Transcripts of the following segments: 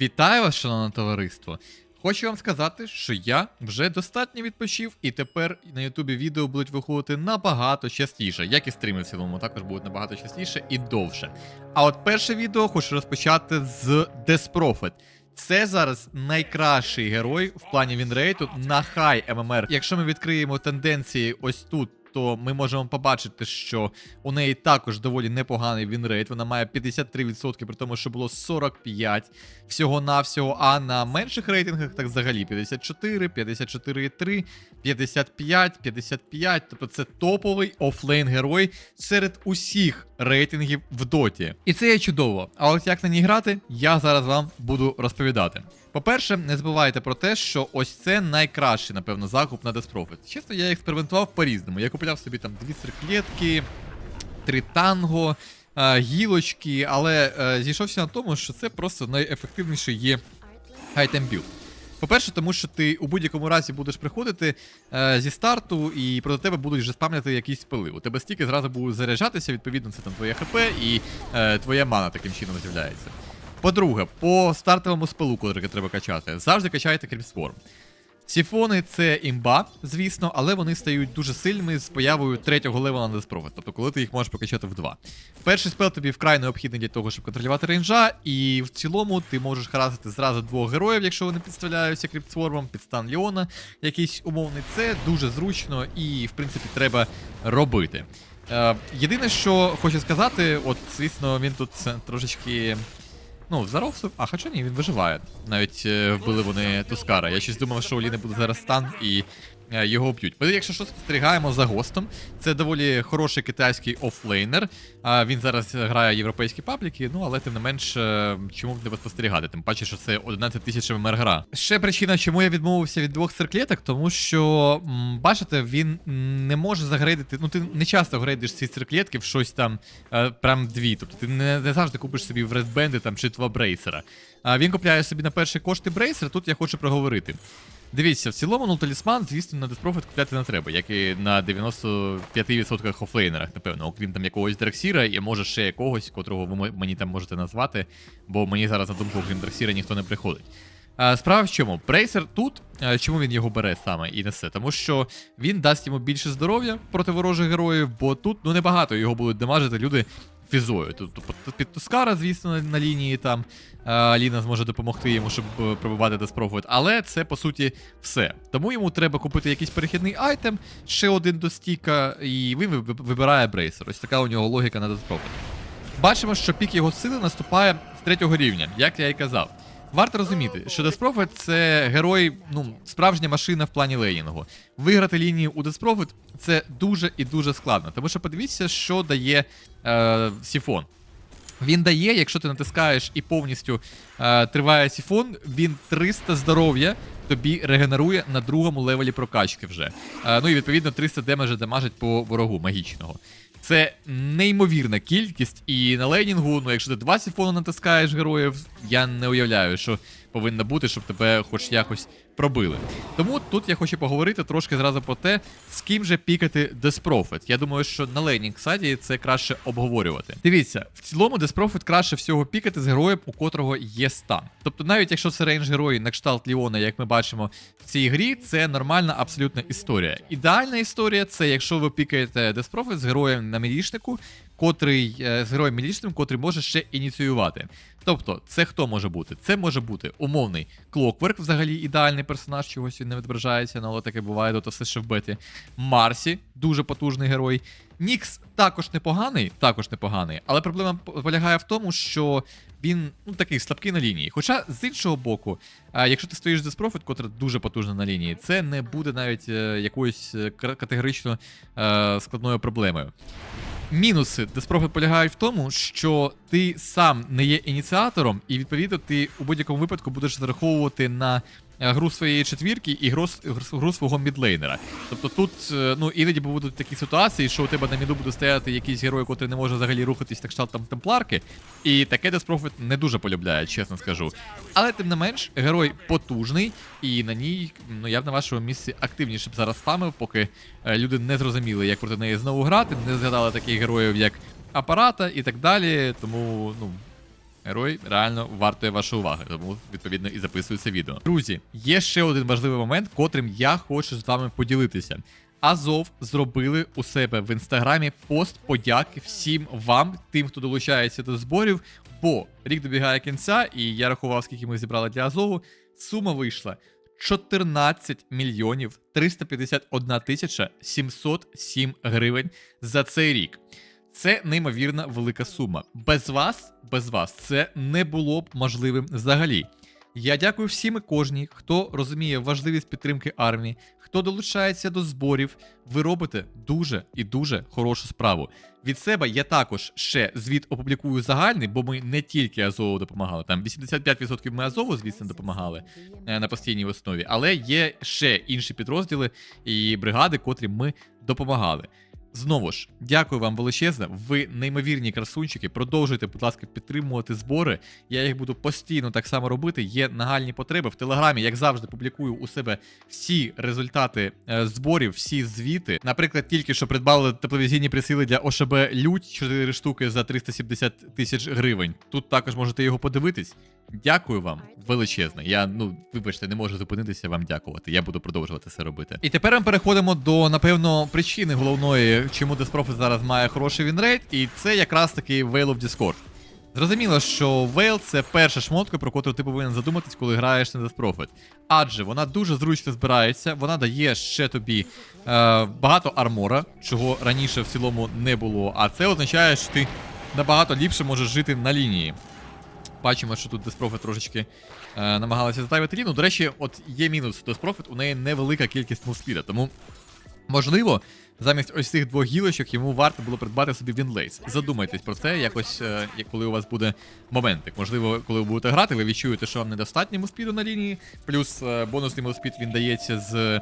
Вітаю вас, шановне товариство! Хочу вам сказати, що я вже достатньо відпочив, і тепер на Ютубі відео будуть виходити набагато частіше, як і стріми в цілому, також будуть набагато частіше і довше. А от перше відео хочу розпочати з Death Це зараз найкращий герой в плані вінрейту на хай ММР. Якщо ми відкриємо тенденції ось тут. То ми можемо побачити, що у неї також доволі непоганий вінрейт. Вона має 53%, при тому, що було 45% всього-навсього. А на менших рейтингах так взагалі 54, 54,3, 55, 55. Тобто це топовий офлейн герой серед усіх рейтингів в доті. І це є чудово. А от як на ній грати, я зараз вам буду розповідати. По-перше, не забувайте про те, що ось це найкращий, напевно, закуп на Prophet. Чесно, я експериментував по-різному. Я купляв собі там дві цирклетки, три танго, е, гілочки, але е, зійшовся на тому, що це просто найефективніший є айтем білд. По-перше, тому що ти у будь-якому разі будеш приходити е, зі старту, і проти тебе будуть вже спамляти якісь спили. У тебе стільки зразу будуть заряджатися, відповідно, це там твоє ХП і е, твоя мана таким чином з'являється. По-друге, по стартовому спилу, котрий треба качати, завжди качайте Кріпсформ. Сіфони це імба, звісно, але вони стають дуже сильними з появою третього левела на Деспровід, тобто коли ти їх можеш покачати в два. Перший спел тобі вкрай необхідний для того, щоб контролювати рейнджа, і в цілому ти можеш харасити зразу двох героїв, якщо вони підставляються кріпсформом, під стан Ліона, якийсь умовний. Це дуже зручно і, в принципі, треба робити. Е, єдине, що хочу сказати, от, звісно, він тут трошечки. Ну, здоровся, а хоча ні, він виживає. Навіть е, вбили вони Тускара. Я щось думав, що у Ліни буде зараз стан і його вб'ють. Ми, якщо що, спостерігаємо за гостом. Це доволі хороший китайський офлейнер. Він зараз грає європейські пабліки, ну але тим не менш, е, чому б не спостерігати? Тим паче, що це 11 тисяч ММР гра. Ще причина, чому я відмовився від двох цирклеток, тому що, бачите, він не може загрейдити. Ну, ти не часто грейдиш ці цирклетки в щось там е, прям дві. Тобто ти не, не завжди купиш собі в Редбенди там чи два брейсера. Він купляє собі на перші кошти брейсер, тут я хочу проговорити. Дивіться, в цілому ну, талісман, звісно, на Деспрофіт купляти не треба, як і на 95% офлейнерах, напевно, окрім там якогось Драксіра і може ще якогось, котрого ви мені там можете назвати, бо мені зараз на думку, окрім Драксіра, ніхто не приходить. А, справа в чому? Брейсер тут, а, чому він його бере саме і несе? Тому що він дасть йому більше здоров'я проти ворожих героїв, бо тут ну небагато його будуть дамажити люди фізою. Тут підтускара, під Тускара, звісно, на, лінії там а, Ліна зможе допомогти йому, щоб пробувати пробивати спробувати. але це по суті все. Тому йому треба купити якийсь перехідний айтем, ще один до стіка, і він вибирає брейсер. Ось така у нього логіка на Деспровод. Бачимо, що пік його сили наступає з третього рівня, як я і казав. Варто розуміти, що Деспрофит це герой, ну, справжня машина в плані лейнінгу. Виграти лінію у Деспрофит це дуже і дуже складно. Тому що подивіться, що дає е, Сіфон. Він дає, якщо ти натискаєш і повністю е, триває сіфон, він 300 здоров'я тобі регенерує на другому левелі прокачки вже. Е, ну і відповідно 300 демеджа дамажить по ворогу магічного. Це неймовірна кількість, і на лейнінгу, ну якщо ти два сіфони натискаєш героїв, я не уявляю, що повинно бути, щоб тебе хоч якось пробили. Тому тут я хочу поговорити трошки зразу про те, з ким же пікати Деспрофит. Я думаю, що на лейнінг сайті це краще обговорювати. Дивіться, в цілому Деспрофит краще всього пікати з героєм, у котрого є стан. Тобто, навіть якщо це рейндж герої на кшталт Ліона, як ми бачимо в цій грі, це нормальна абсолютна історія. Ідеальна історія це якщо ви пікаєте Деспрофит з героєм на мілішнику, котрий е, з героєм мілічним, котрий може ще ініціювати. Тобто, це хто може бути? Це може бути умовний Клокверк, взагалі ідеальний персонаж, чогось він не відображається, але таке буває, то все ще в беті. Марсі, дуже потужний герой. Нікс також непоганий, також непоганий, але проблема полягає в тому, що він ну, такий слабкий на лінії. Хоча з іншого боку, якщо ти стоїш Деспрофіт, котра дуже потужна на лінії, це не буде навіть е, якоюсь е, категорично е, складною проблемою. Мінуси Деспрофіт полягають в тому, що ти сам не є ініціатором, і відповідно ти у будь-якому випадку будеш зараховувати на е, гру своєї четвірки і гру, гру, свого мідлейнера. Тобто тут е, ну іноді будуть такі ситуації, що у тебе на міду буде стояти якийсь герой, який не може взагалі рухатись, так там темпларки. І таке Деспрофіт не дуже полюбляє, чесно скажу. Але тим не менш, герой потужний, і на ній, ну я б на вашому місці активніше б зараз спамив, поки е, люди не зрозуміли, як проти неї знову грати, не згадали таких героїв, як апарата і так далі. Тому, ну. Герой реально вартує вашої уваги, тому відповідно і записую це відео. Друзі, є ще один важливий момент, котрим я хочу з вами поділитися. Азов зробили у себе в інстаграмі пост подяки всім вам, тим, хто долучається до зборів. Бо рік добігає кінця, і я рахував, скільки ми зібрали для Азову. Сума вийшла 14 мільйонів 351 тисяча 707 гривень за цей рік. Це неймовірно велика сума. Без вас, без вас, це не було б можливим взагалі. Я дякую всім і кожній, хто розуміє важливість підтримки армії, хто долучається до зборів. Ви робите дуже і дуже хорошу справу. Від себе я також ще звіт опублікую загальний, бо ми не тільки Азову допомагали. Там 85% ми Азову, звісно, допомагали е, на постійній основі, але є ще інші підрозділи і бригади, котрі ми допомагали. Знову ж, дякую вам величезне. Ви неймовірні красунчики. Продовжуйте, будь ласка, підтримувати збори. Я їх буду постійно так само робити. Є нагальні потреби. В телеграмі, як завжди, публікую у себе всі результати е, зборів, всі звіти. Наприклад, тільки що придбали тепловізійні присили для ОШБ Лють 4 штуки за 370 тисяч гривень. Тут також можете його подивитись. Дякую вам величезне. Я ну вибачте, не можу зупинитися вам дякувати. Я буду продовжувати це робити. І тепер ми переходимо до напевно причини головної, чому Деспрофит зараз має хороший вінрейт, і це якраз таки Veil of Discord. Зрозуміло, що Veil це перша шмотка, про котру ти повинен задуматись, коли граєш на Death Адже вона дуже зручно збирається, вона дає ще тобі е, багато армора, чого раніше в цілому не було. А це означає, що ти набагато ліпше можеш жити на лінії. Бачимо, що тут Деспрофит трошечки е, намагалася затавити ліну. До речі, от є мінус Деспрофит, у неї невелика кількість мувспіда, тому можливо. Замість ось цих двох гілочок йому варто було придбати собі Вінлейс. Задумайтесь про це якось, е, коли у вас буде моментик. Можливо, коли ви будете грати, ви відчуєте, що вам недостатньо муспіду на лінії. Плюс е, бонусний муспід він дається з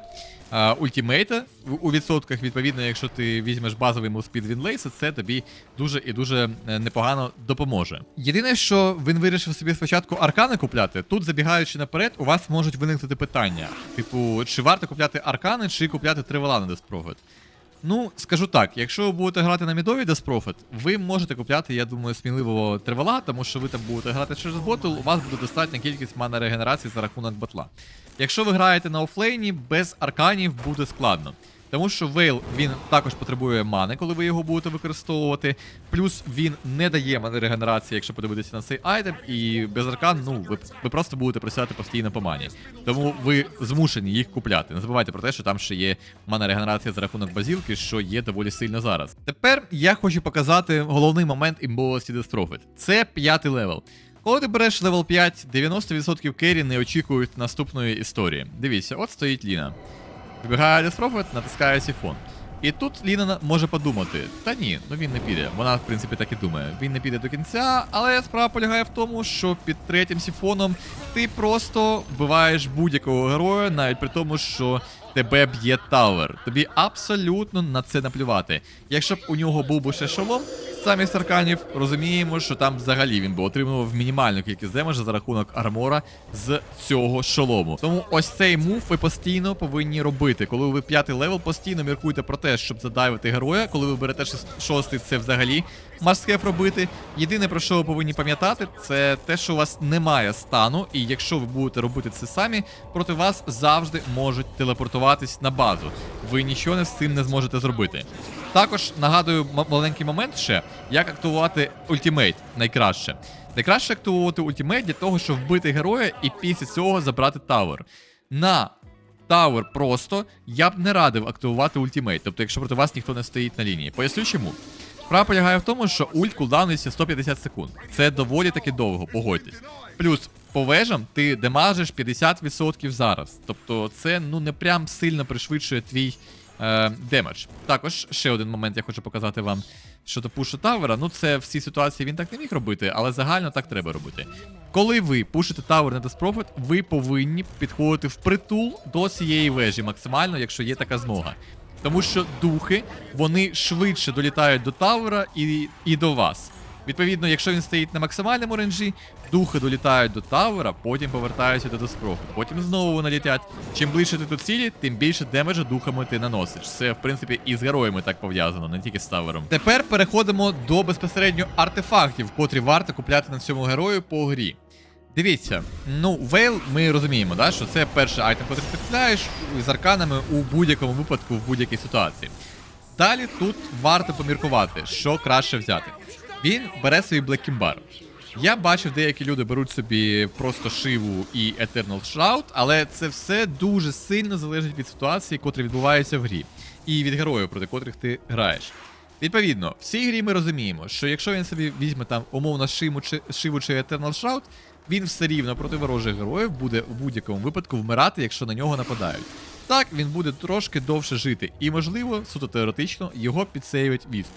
е, ультімейта у- відсотках. Відповідно, якщо ти візьмеш базовий муспід Вінлейса, це тобі дуже і дуже непогано допоможе. Єдине, що він вирішив собі спочатку аркани купляти, тут забігаючи наперед, у вас можуть виникнути питання: типу, чи варто купляти аркани, чи купляти тривела на Деспрофит. Ну, скажу так, якщо ви будете грати на мідові Death Prophet, ви можете купляти, я думаю, сміливого тривала, тому що ви там будете грати через ботл, у вас буде достатня кількість мана регенерації за рахунок батла. Якщо ви граєте на офлейні, без арканів буде складно. Тому що Вейл він також потребує мани, коли ви його будете використовувати. Плюс він не дає мани регенерації, якщо подивитися на цей айтем, і без аркан, ну ви, ви просто будете присядати постійно по мані. Тому ви змушені їх купляти. Не забувайте про те, що там ще є мана регенерація за рахунок базілки, що є доволі сильно зараз. Тепер я хочу показати головний момент імбовості Дестрофит. Це п'ятий левел. Коли ти береш левел 5, 90% керрі не очікують наступної історії. Дивіться, от стоїть Ліна. Вибігає Деспрофит, натискає сіфон. І тут Ліна може подумати: та ні, ну він не піде. Вона, в принципі, так і думає. Він не піде до кінця, але справа полягає в тому, що під третім сіфоном ти просто вбиваєш будь-якого героя, навіть при тому, що тебе б'є тавер. Тобі абсолютно на це наплювати. Якщо б у нього був би ще шолом, замість арканів, розуміємо, що там взагалі він би отримував мінімальну кількість демеджа за рахунок армора з цього шолому. Тому ось цей мув ви постійно повинні робити. Коли ви п'ятий левел, постійно міркуйте про те, щоб задайвити героя. Коли ви берете шостий, це взагалі маскеф робити. Єдине про що ви повинні пам'ятати, це те, що у вас немає стану, і якщо ви будете робити це самі, проти вас завжди можуть телепортуватись на базу. Ви нічого з цим не зможете зробити. Також нагадую маленький момент ще, як активувати ультимейт найкраще. Найкраще активувати ультимейт для того, щоб вбити героя і після цього забрати тавер. На тавер просто я б не радив активувати ультимейт, тобто якщо проти вас ніхто не стоїть на лінії. Поясню чому. Справа полягає в тому, що ульт кулдауниться 150 секунд. Це доволі таки довго, погодьтесь. Плюс по вежам ти демажиш 50% зараз. Тобто це ну не прям сильно пришвидшує твій демедж. Також ще один момент я хочу показати вам щодо пушу тавера. Ну це в цій ситуації він так не міг робити, але загально так треба робити. Коли ви пушите тавер на Деспрофит, ви повинні підходити впритул до цієї вежі максимально, якщо є така змога. Тому що духи вони швидше долітають до тавера і, і до вас. Відповідно, якщо він стоїть на максимальному ренжі, духи долітають до тавера, потім повертаються до доспроху, потім знову вони літять. Чим ближче ти до цілі, тим більше демеджа духами ти наносиш. Це, в принципі, і з героями так пов'язано, не тільки з тавером. Тепер переходимо до безпосередньо артефактів, котрі варто купляти на цьому герою по грі. Дивіться, ну, Вейл, ми розуміємо, да, що це перший айтем, який ти купляєш з арканами у будь-якому випадку, в будь-якій ситуації. Далі тут варто поміркувати, що краще взяти. Він бере свій Kimbar. Я бачив, деякі люди беруть собі просто шиву і Eternal Shroud, але це все дуже сильно залежить від ситуації, котрі відбуваються в грі, і від героїв, проти котрих ти граєш. Відповідно, в цій грі ми розуміємо, що якщо він собі візьме там умовно шиму чи шиву чи Eternal Shroud, він все рівно проти ворожих героїв буде в будь-якому випадку вмирати, якщо на нього нападають. Так, він буде трошки довше жити, і, можливо, суто теоретично, його підсейвить вісп.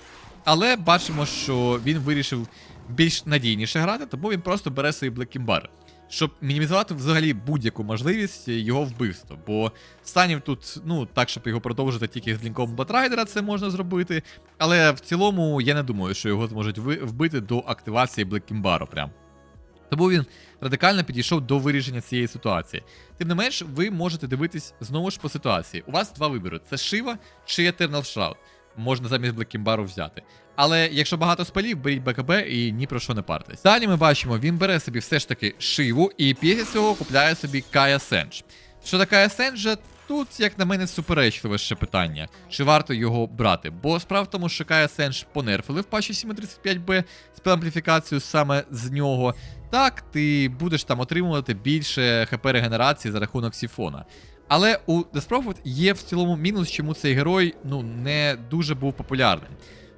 Але бачимо, що він вирішив більш надійніше грати, тому він просто бере свій Блекімбар, щоб мінімізувати взагалі будь-яку можливість його вбивства. Бо станів тут, ну, так, щоб його продовжити тільки з блінком Батрайдера, це можна зробити. Але в цілому я не думаю, що його зможуть вбити до активації Блекімбару прям. Тому він радикально підійшов до вирішення цієї ситуації. Тим не менш, ви можете дивитись знову ж по ситуації. У вас два вибори: це Шива чи Eternal Shroud. Можна замість Блекімбару взяти. Але якщо багато спалів, беріть БКБ і ні про що не партесь. Далі ми бачимо, він бере собі все ж таки Шиву і після цього купляє собі Кая Сендж. Щодо Кая Сенджа, тут, як на мене, суперечливе ще питання, чи варто його брати. Бо справа в тому, що Кая Сендж понерфили в патчі 735B з ампліфікацією саме з нього. Так, ти будеш там отримувати більше хп регенерації за рахунок сіфона. Але у Prophet є в цілому мінус, чому цей герой ну не дуже був популярним.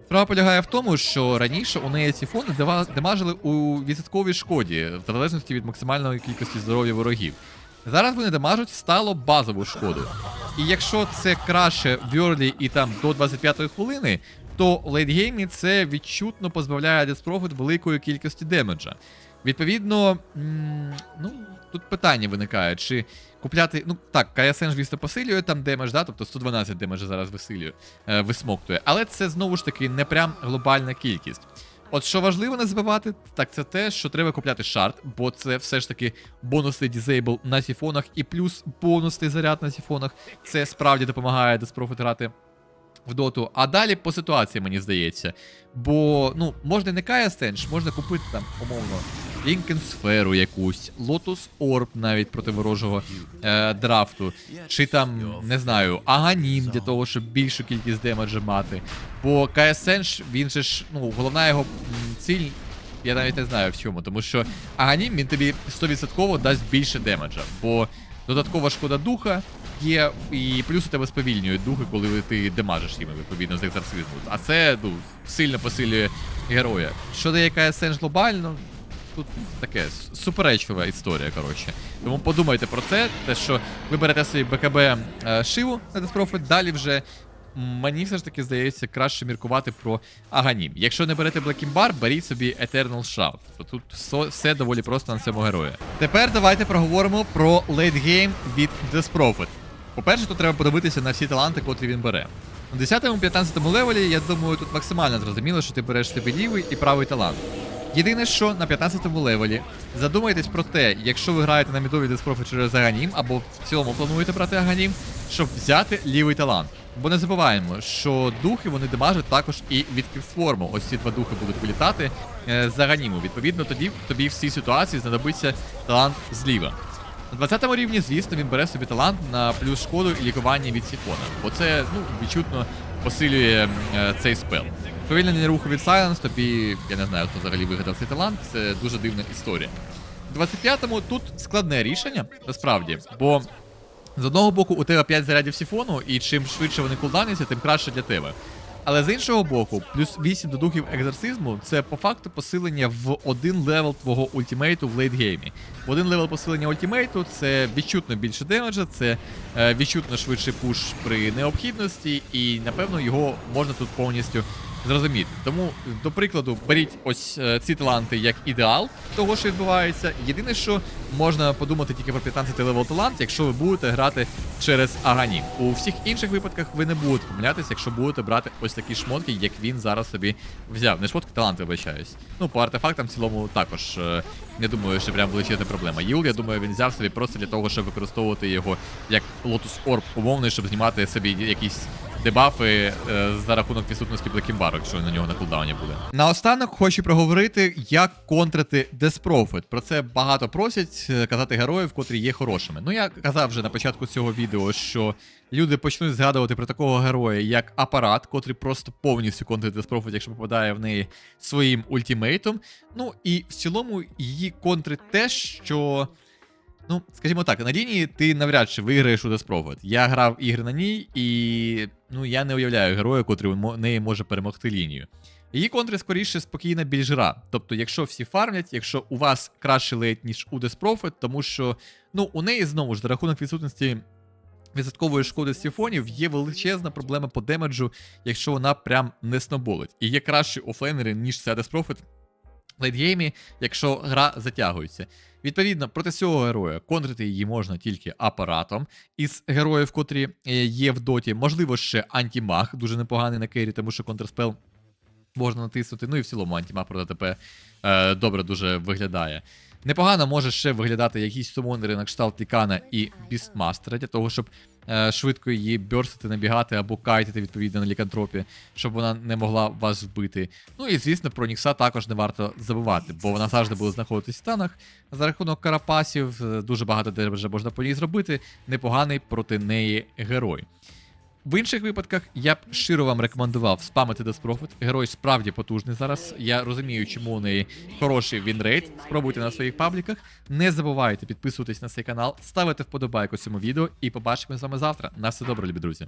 Справа полягає в тому, що раніше у неї ці фони демажили у відсотковій шкоді, в залежності від максимальної кількості здоров'я ворогів. Зараз вони дамажуть стало базову шкоду. І якщо це краще в Early і там до 25-ї хвилини, то в лейтгеймі це відчутно позбавляє Prophet великої кількості демеджа. Відповідно, ну, тут питання виникає, чи купляти. Ну так, KSN, звісно, посилює там демедж, да, тобто 112 демеджа зараз висилює, е, висмоктує. Але це знову ж таки не прям глобальна кількість. От що важливо не забувати, так це те, що треба купляти шарт, бо це все ж таки бонусний дізейбл на сіфонах і плюс бонусний заряд на сіфонах. Це справді допомагає Деспрофит грати в доту. А далі по ситуації, мені здається. Бо, ну, можна не Кая Стендж, можна купити там, умовно, Лінкен сферу якусь, Lotus Orb навіть проти ворожого е, драфту. Чи там, не знаю, Аганім для того, щоб більшу кількість демеджа мати. Бо Кая Стендж, він же ж, ну, головна його ціль. Я навіть не знаю в чому, тому що Аганім він тобі 100% дасть більше демеджа, бо додаткова шкода духа є, і плюс у тебе сповільнюють духи, коли ти демажиш їм, відповідно, з екзорцизму. А це ну, сильно посилює героя. Що дає KSN глобально, тут таке суперечлива історія, коротше. Тому подумайте про це, те, що ви берете собі БКБ е, Шиву на Деспрофит, далі вже. Мені все ж таки здається краще міркувати про Аганім. Якщо не берете Блекімбар, беріть собі Eternal Shroud. То тут все доволі просто на цьому герої. Тепер давайте проговоримо про лейтгейм від Desprophet. По-перше, тут треба подивитися на всі таланти, котрі він бере. На 10-15 левелі, я думаю, тут максимально зрозуміло, що ти береш собі лівий і правий талант. Єдине, що на 15-му левелі задумайтесь про те, якщо ви граєте на мідові Деспрофи через Аганім, або в цілому плануєте брати Аганім, щоб взяти лівий талант. Бо не забуваємо, що духи вони демажать також і від кіфформу. Ось ці два духи будуть вилітати е, з Аганіму. Відповідно, тоді тобі в цій ситуації знадобиться талант зліва. На 20 рівні, звісно, він бере собі талант на плюс шкоду і лікування від сіфона, бо це ну, відчутно посилює е, цей спел. Повільнення руху від Silence, тобі, я не знаю, хто взагалі вигадав цей талант, це дуже дивна історія. В 25-му тут складне рішення, насправді, бо з одного боку у тебе 5 зарядів сіфону, і чим швидше вони кулданяться, тим краще для тебе. Але з іншого боку, плюс 8 до духів екзорцизму це по факту посилення в один левел твого ультимейту в лейтгеймі. В один левел посилення ультимейту це відчутно більше демеджа, це е, відчутно швидший пуш при необхідності, і напевно його можна тут повністю зрозуміти. Тому, до прикладу, беріть ось е, ці таланти як ідеал того, що відбувається. Єдине, що можна подумати тільки про 15 левел талант, якщо ви будете грати через Аганім. У всіх інших випадках ви не будете помилятися, якщо будете брати ось такі шмотки, як він зараз собі взяв. Не шмотки, таланти вибачаюсь. Ну, по артефактам в цілому також не думаю, що прям величезна проблема. Юл, я думаю, він взяв собі просто для того, щоб використовувати його як Lotus Orb умовний, щоб знімати собі якісь дебафи е, за рахунок відсутності Блекімбару, якщо на нього на кулдауні буде. Наостанок хочу проговорити, як контрити Death Про це багато просять е, казати героїв, котрі є хорошими. Ну я казав вже на початку цього відео, що люди почнуть згадувати про такого героя, як апарат, котрий просто повністю контрить Death якщо попадає в неї своїм ультимейтом. Ну і в цілому її контрить те, що. Ну, скажімо так, на лінії ти навряд чи виграєш у Death Я грав ігри на ній, і ну я не уявляю героя, котрий неї може перемогти лінію. Її контри скоріше спокійна більш гра. Тобто, якщо всі фармлять, якщо у вас краще лейт, ніж у Prophet, тому що ну, у неї знову ж за рахунок відсутності відсоткової шкоди з сифонів є величезна проблема по демеджу, якщо вона прям не сноболить. І є кращі офлейнери, ніж ця в лейтгеймі, якщо гра затягується. Відповідно, проти цього героя контрити її можна тільки апаратом із героїв, котрі е, є в доті. Можливо, ще антімаг, дуже непоганий на кейрі, тому що контрспел можна натиснути. Ну і в цілому антімаг проти ТП е, добре дуже виглядає. Непогано може ще виглядати якісь сумонери на кшталт Тікана і Бістмастера, для того, щоб швидко її бьорсити, набігати або кайтити відповідно на лікантропі, щоб вона не могла вас вбити. Ну і звісно, про Нікса також не варто забувати, бо вона завжди буде знаходитись в станах. За рахунок карапасів е, дуже багато де вже можна по ній зробити. Непоганий проти неї герой. В інших випадках я б щиро вам рекомендував спамити Prophet. Герой справді потужний зараз. Я розумію, чому у неї хороший вінрейт. Спробуйте на своїх пабліках. Не забувайте підписуватись на цей канал, ставити вподобайку цьому відео і побачимо з вами завтра. На все добре, любі друзі.